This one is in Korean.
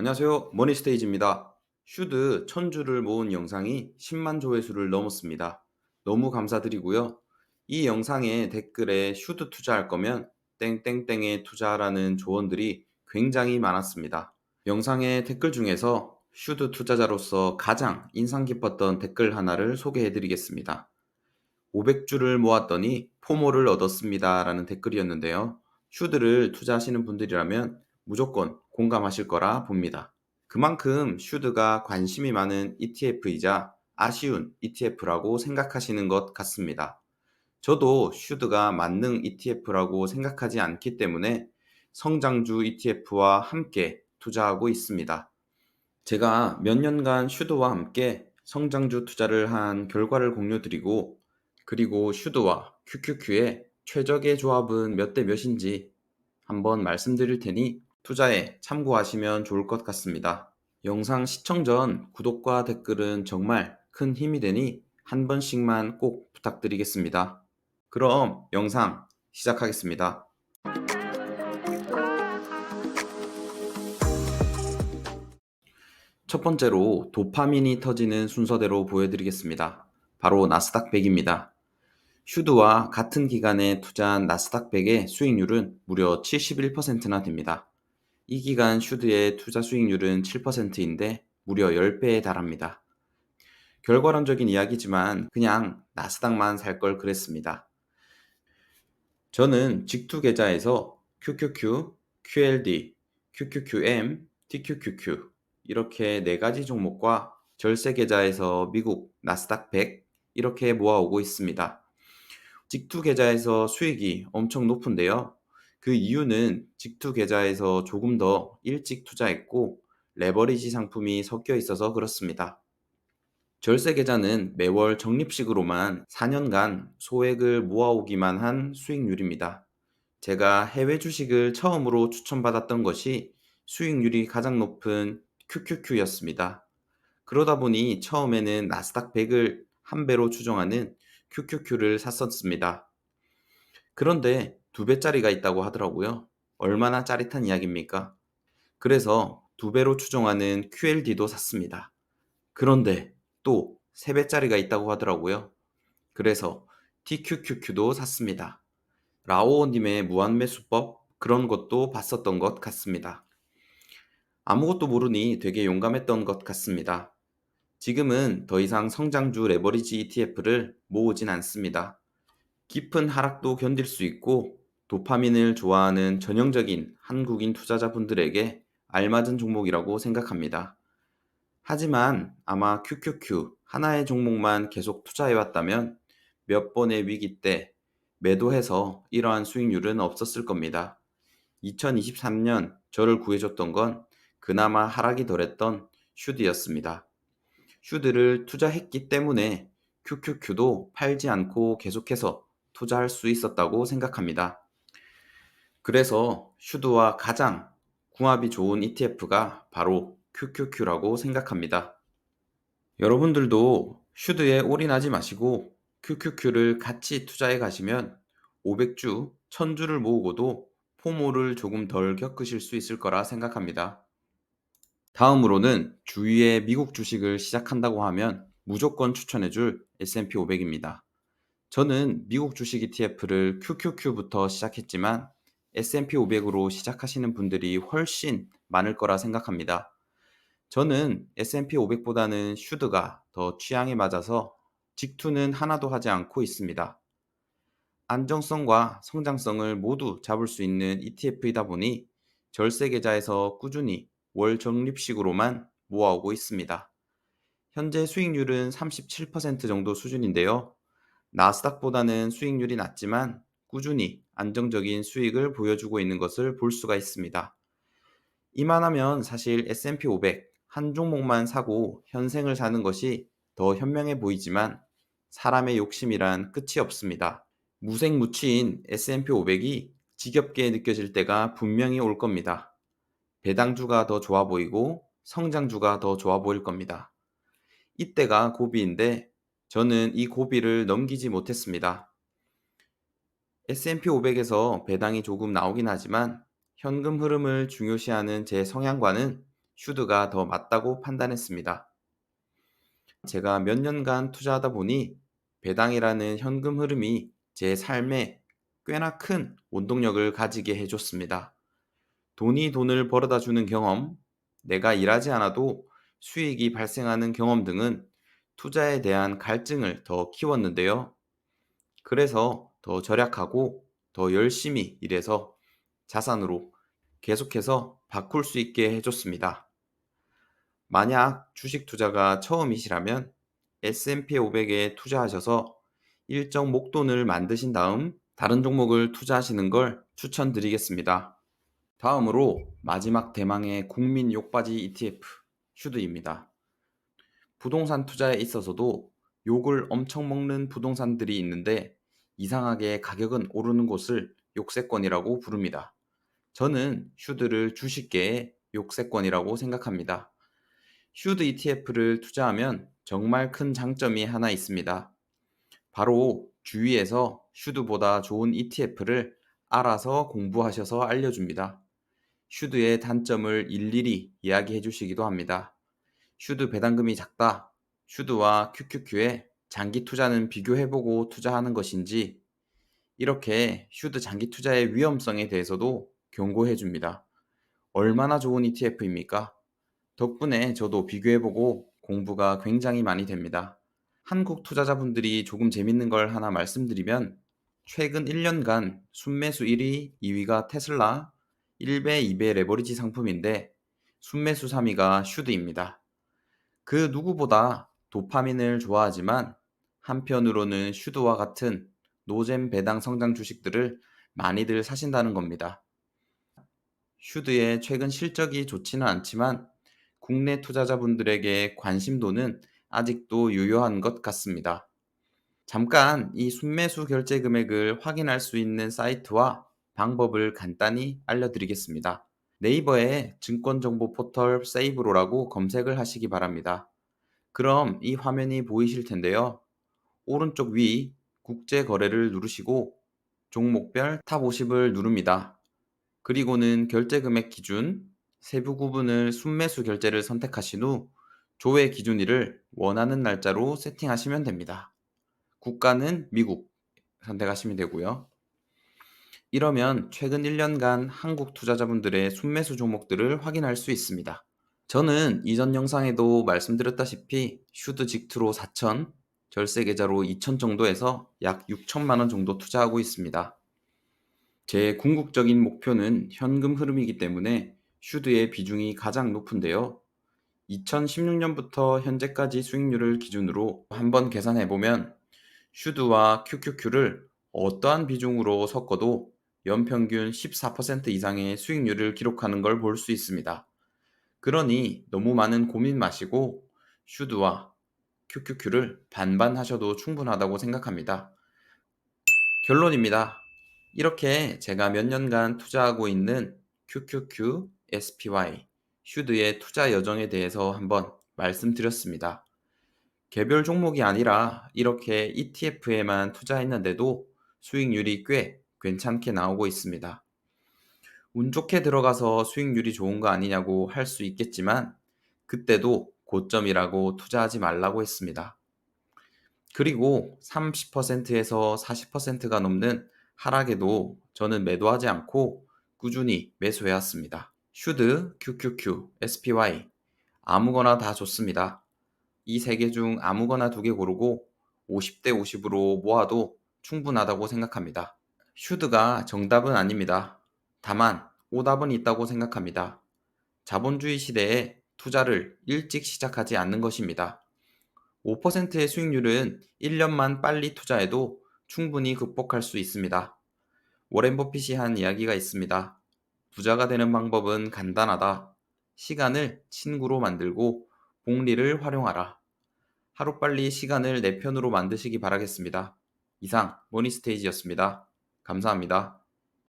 안녕하세요. 머니스테이지입니다. 슈드 1000주를 모은 영상이 10만 조회수를 넘었습니다. 너무 감사드리고요. 이 영상에 댓글에 슈드 투자할 거면 땡땡땡에 투자하라는 조언들이 굉장히 많았습니다. 영상의 댓글 중에서 슈드 투자자로서 가장 인상 깊었던 댓글 하나를 소개해 드리겠습니다. 500주를 모았더니 포모를 얻었습니다. 라는 댓글이었는데요. 슈드를 투자하시는 분들이라면 무조건 공감하실 거라 봅니다. 그만큼 슈드가 관심이 많은 ETF이자 아쉬운 ETF라고 생각하시는 것 같습니다. 저도 슈드가 만능 ETF라고 생각하지 않기 때문에 성장주 ETF와 함께 투자하고 있습니다. 제가 몇 년간 슈드와 함께 성장주 투자를 한 결과를 공유드리고 그리고 슈드와 QQQ의 최적의 조합은 몇 대 몇인지 한번 말씀드릴 테니 투자에 참고하시면 좋을 것 같습니다. 영상 시청 전 구독과 댓글은 정말 큰 힘이 되니 한 번씩만 꼭 부탁드리겠습니다. 그럼 영상 시작하겠습니다. 첫 번째로 도파민이 터지는 순서대로 보여드리겠습니다. 바로 나스닥 100입니다. 슈드와 같은 기간에 투자한 나스닥 100의 수익률은 무려 71%나 됩니다. 이 기간 슈드의 투자 수익률은 7%인데 무려 10배에 달합니다. 결과론적인 이야기지만 그냥 나스닥만 살 걸 그랬습니다. 저는 직투 계좌에서 QQQ, QLD, QQQM, TQQQ 이렇게 네 가지 종목과 절세 계좌에서 미국 나스닥 100 이렇게 모아오고 있습니다. 직투 계좌에서 수익이 엄청 높은데요. 그 이유는 직투 계좌에서 조금 더 일찍 투자했고 레버리지 상품이 섞여 있어서 그렇습니다. 절세 계좌는 매월 적립식으로만 4년간 소액을 모아오기만 한 수익률입니다. 제가 해외 주식을 처음으로 추천받았던 것이 수익률이 가장 높은 QQQ였습니다. 그러다 보니 처음에는 나스닥 100을 한 배로 추정하는 QQQ를 샀었습니다. 그런데 두 배짜리가 있다고 하더라고요. 얼마나 짜릿한 이야기입니까? 그래서 두 배로 추정하는 QLD도 샀습니다. 그런데 또 3배짜리가 있다고 하더라고요. 그래서 TQQQ도 샀습니다. 라오님의 무한매수법 그런 것도 봤었던 것 같습니다. 아무것도 모르니 되게 용감했던 것 같습니다. 지금은 더 이상 성장주 레버리지 ETF를 모으진 않습니다. 깊은 하락도 견딜 수 있고 도파민을 좋아하는 전형적인 한국인 투자자분들에게 알맞은 종목이라고 생각합니다. 하지만 아마 QQQ 하나의 종목만 계속 투자해왔다면 몇 번의 위기 때 매도해서 이러한 수익률은 없었을 겁니다. 2023년 저를 구해줬던 건 그나마 하락이 덜했던 슈드였습니다. 슈드를 투자했기 때문에 QQQ도 팔지 않고 계속해서 투자할 수 있었다고 생각합니다. 그래서 슈드와 가장 궁합이 좋은 ETF가 바로 QQQ라고 생각합니다. 여러분들도 슈드에 올인하지 마시고 QQQ를 같이 투자해 가시면 500주, 1000주를 모으고도 포모를 조금 덜 겪으실 수 있을 거라 생각합니다. 다음으로는 주위에 미국 주식을 시작한다고 하면 무조건 추천해 줄 S&P 500입니다. 저는 미국 주식 ETF를 QQQ부터 시작했지만 S&P 500으로 시작하시는 분들이 훨씬 많을 거라 생각합니다. 저는 S&P 500보다는 슈드가 더 취향에 맞아서 직투는 하나도 하지 않고 있습니다. 안정성과 성장성을 모두 잡을 수 있는 ETF이다 보니 절세 계좌에서 꾸준히 월 적립식으로만 모아오고 있습니다. 현재 수익률은 37% 정도 수준인데요. 나스닥보다는 수익률이 낮지만 꾸준히 안정적인 수익을 보여주고 있는 것을 볼 수가 있습니다. 이만하면 사실 S&P 500 한 종목만 사고 현생을 사는 것이 더 현명해 보이지만 사람의 욕심이란 끝이 없습니다. 무색무취인 S&P 500이 지겹게 느껴질 때가 분명히 올 겁니다. 배당주가 더 좋아 보이고 성장주가 더 좋아 보일 겁니다. 이때가 고비인데 저는 이 고비를 넘기지 못했습니다. S&P 500에서 배당이 조금 나오긴 하지만 현금 흐름을 중요시하는 제 성향과는 슈드가 더 맞다고 판단했습니다. 제가 몇 년간 투자하다 보니 배당이라는 현금 흐름이 제 삶에 꽤나 큰 원동력을 가지게 해줬습니다. 돈이 돈을 벌어다 주는 경험, 내가 일하지 않아도 수익이 발생하는 경험 등은 투자에 대한 갈증을 더 키웠는데요. 그래서 더 절약하고 더 열심히 일해서 자산으로 계속해서 바꿀 수 있게 해줬습니다. 만약 주식 투자가 처음이시라면 S&P 500에 투자하셔서 일정 목돈을 만드신 다음 다른 종목을 투자하시는 걸 추천드리겠습니다. 다음으로 마지막 대망의 국민 욕바지 ETF 슈드입니다. 부동산 투자에 있어서도 욕을 엄청 먹는 부동산들이 있는데 이상하게 가격은 오르는 곳을 욕세권이라고 부릅니다. 저는 슈드를 주식계의 욕세권이라고 생각합니다. 슈드 ETF를 투자하면 정말 큰 장점이 하나 있습니다. 바로 주위에서 슈드보다 좋은 ETF를 알아서 공부하셔서 알려줍니다. 슈드의 단점을 일일이 이야기해 주시기도 합니다. 슈드 배당금이 작다. 슈드와 QQQ의 장기 투자는 비교해보고 투자하는 것인지 이렇게 슈드 장기 투자의 위험성에 대해서도 경고해 줍니다. 얼마나 좋은 ETF입니까? 덕분에 저도 비교해보고 공부가 굉장히 많이 됩니다. 한국 투자자분들이 조금 재밌는 걸 하나 말씀드리면 최근 1년간 순매수 1위, 2위가 테슬라, 1배, 2배 레버리지 상품인데 순매수 3위가 슈드입니다. 그 누구보다 도파민을 좋아하지만 한편으로는 슈드와 같은 노잼 배당 성장 주식들을 많이들 사신다는 겁니다. 슈드의 최근 실적이 좋지는 않지만 국내 투자자분들에게 관심도는 아직도 유효한 것 같습니다. 잠깐 이 순매수 결제 금액을 확인할 수 있는 사이트와 방법을 간단히 알려드리겠습니다. 네이버에 증권정보 포털 세이브로라고 검색을 하시기 바랍니다. 그럼 이 화면이 보이실 텐데요. 오른쪽 위 국제 거래를 누르시고 종목별 탑 50을 누릅니다. 그리고는 결제 금액 기준, 세부 구분을 순매수 결제를 선택하신 후 조회 기준일을 원하는 날짜로 세팅하시면 됩니다. 국가는 미국 선택하시면 되고요. 이러면 최근 1년간 한국 투자자분들의 순매수 종목들을 확인할 수 있습니다. 저는 이전 영상에도 말씀드렸다시피 슈드 직투로 4천, 절세 계좌로 2천 정도에서 약 6천만 원 정도 투자하고 있습니다. 제 궁극적인 목표는 현금 흐름이기 때문에 슈드의 비중이 가장 높은데요. 2016년부터 현재까지 수익률을 기준으로 한번 계산해 보면 슈드와 QQQ를 어떠한 비중으로 섞어도 연평균 14% 이상의 수익률을 기록하는 걸 볼 수 있습니다. 그러니 너무 많은 고민 마시고 슈드와 QQQ를 반반 하셔도 충분하다고 생각합니다. 결론입니다. 이렇게 제가 몇 년간 투자하고 있는 QQQ, SPY, 슈드의 투자 여정에 대해서 한번 말씀드렸습니다. 개별 종목이 아니라 이렇게 ETF에만 투자했는데도 수익률이 꽤 괜찮게 나오고 있습니다. 운 좋게 들어가서 수익률이 좋은 거 아니냐고 할 수 있겠지만 그때도 고점이라고 투자하지 말라고 했습니다. 그리고 30%에서 40%가 넘는 하락에도 저는 매도하지 않고 꾸준히 매수해왔습니다. 슈드, QQQ, SPY 아무거나 다 좋습니다. 이 세 개 중 아무거나 두 개 고르고 50대 50으로 모아도 충분하다고 생각합니다. 슈드가 정답은 아닙니다. 다만 오답은 있다고 생각합니다. 자본주의 시대에 투자를 일찍 시작하지 않는 것입니다. 5%의 수익률은 1년만 빨리 투자해도 충분히 극복할 수 있습니다. 워렌 버핏이 한 이야기가 있습니다. 부자가 되는 방법은 간단하다. 시간을 친구로 만들고 복리를 활용하라. 하루빨리 시간을 내 편으로 만드시기 바라겠습니다. 이상 모니스테이지였습니다. 감사합니다.